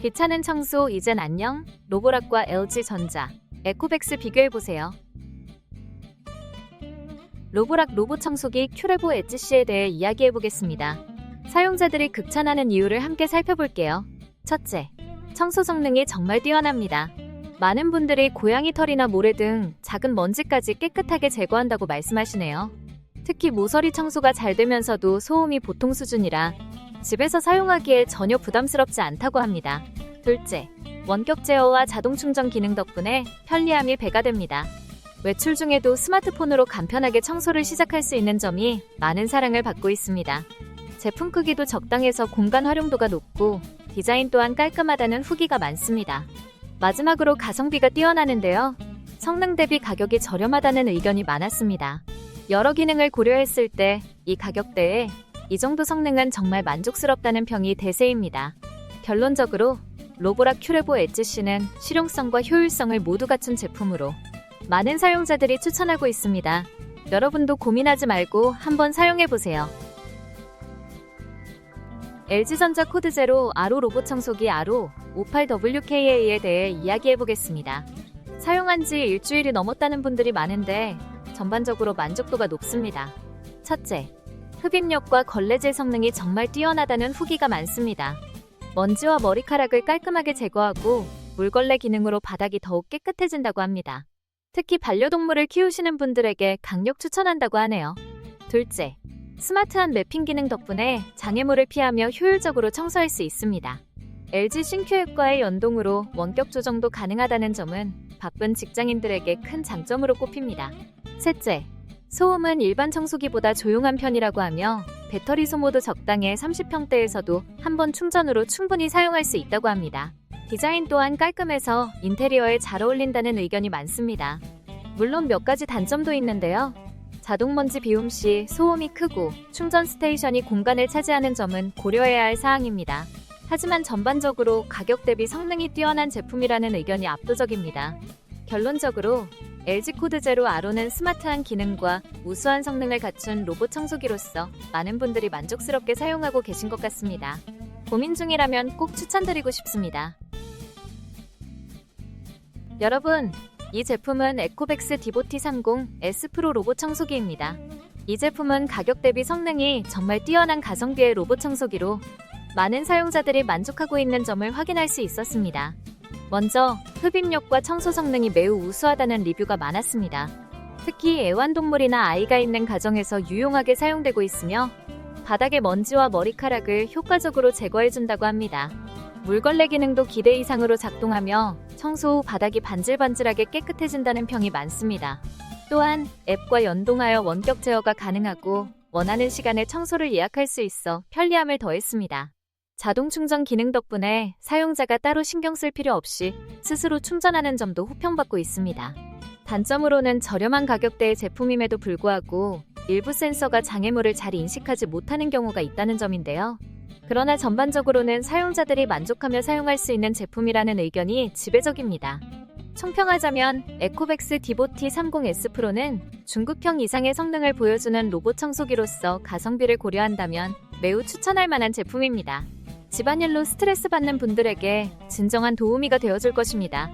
귀찮은 청소 이젠 안녕? 로보락과 LG전자, 에코백스 비교해보세요. 로보락 로봇 청소기 큐레보 엣지씨에 대해 이야기해보겠습니다. 사용자들이 극찬하는 이유를 함께 살펴볼게요. 첫째, 청소 성능이 정말 뛰어납니다. 많은 분들이 고양이 털이나 모래 등 작은 먼지까지 깨끗하게 제거한다고 말씀하시네요. 특히 모서리 청소가 잘 되면서도 소음이 보통 수준이라 집에서 사용하기에 전혀 부담스럽지 않다고 합니다. 둘째, 원격 제어와 자동 충전 기능 덕분에 편리함이 배가 됩니다. 외출 중에도 스마트폰으로 간편하게 청소를 시작할 수 있는 점이 많은 사랑을 받고 있습니다. 제품 크기도 적당해서 공간 활용도가 높고 디자인 또한 깔끔하다는 후기가 많습니다. 마지막으로 가성비가 뛰어나는데요. 성능 대비 가격이 저렴하다는 의견이 많았습니다. 여러 기능을 고려했을 때 이 가격대에 이 정도 성능은 정말 만족스럽다는 평이 대세입니다. 결론적으로 로보락 큐레보 엣지씨는 실용성과 효율성을 모두 갖춘 제품으로 많은 사용자들이 추천하고 있습니다. 여러분도 고민하지 말고 한번 사용해보세요. LG전자 코드 제로 아로 로봇 청소기 아로 58WKA에 대해 이야기해보겠습니다. 사용한 지 일주일이 넘었다는 분들이 많은데 전반적으로 만족도가 높습니다. 첫째, 흡입력과 걸레질 성능이 정말 뛰어나다는 후기가 많습니다. 먼지와 머리카락을 깔끔하게 제거하고 물걸레 기능으로 바닥이 더욱 깨끗해진다고 합니다. 특히 반려동물을 키우시는 분들에게 강력 추천한다고 하네요. 둘째, 스마트한 매핑 기능 덕분에 장애물을 피하며 효율적으로 청소할 수 있습니다. LG 신큐앱과의 연동으로 원격 조정도 가능하다는 점은 바쁜 직장인들에게 큰 장점으로 꼽힙니다. 셋째, 소음은 일반 청소기보다 조용한 편이라고 하며 배터리 소모도 적당해 30평대에서도 한 번 충전으로 충분히 사용할 수 있다고 합니다. 디자인 또한 깔끔해서 인테리어에 잘 어울린다는 의견이 많습니다. 물론 몇 가지 단점도 있는데요. 자동 먼지 비움 시 소음이 크고 충전 스테이션이 공간을 차지하는 점은 고려해야 할 사항입니다. 하지만 전반적으로 가격 대비 성능이 뛰어난 제품이라는 의견이 압도적입니다. 결론적으로 LG 코드 제로 아로는 스마트한 기능과 우수한 성능을 갖춘 로봇 청소기로서 많은 분들이 만족스럽게 사용하고 계신 것 같습니다. 고민 중이라면 꼭 추천드리고 싶습니다. 여러분, 이 제품은 에코백스 디보티 30 S 프로 로봇 청소기입니다. 이 제품은 가격 대비 성능이 정말 뛰어난 가성비의 로봇 청소기로 많은 사용자들이 만족하고 있는 점을 확인할 수 있었습니다. 먼저 흡입력과 청소 성능이 매우 우수하다는 리뷰가 많았습니다. 특히 애완동물이나 아이가 있는 가정에서 유용하게 사용되고 있으며 바닥의 먼지와 머리카락을 효과적으로 제거해준다고 합니다. 물걸레 기능도 기대 이상으로 작동하며 청소 후 바닥이 반질반질하게 깨끗해진다는 평이 많습니다. 또한 앱과 연동하여 원격 제어가 가능하고 원하는 시간에 청소를 예약할 수 있어 편리함을 더했습니다. 자동 충전 기능 덕분에 사용자가 따로 신경 쓸 필요 없이 스스로 충전하는 점도 호평받고 있습니다. 단점으로는 저렴한 가격대의 제품임에도 불구하고 일부 센서가 장애물을 잘 인식하지 못하는 경우가 있다는 점인데요. 그러나 전반적으로는 사용자들이 만족하며 사용할 수 있는 제품이라는 의견이 지배적입니다. 총평하자면 에코백스 디보티 30S 프로는 중급형 이상의 성능을 보여주는 로봇 청소기로서 가성비를 고려한다면 매우 추천할 만한 제품입니다. 집안일로 스트레스 받는 분들에게 진정한 도우미가 되어줄 것입니다.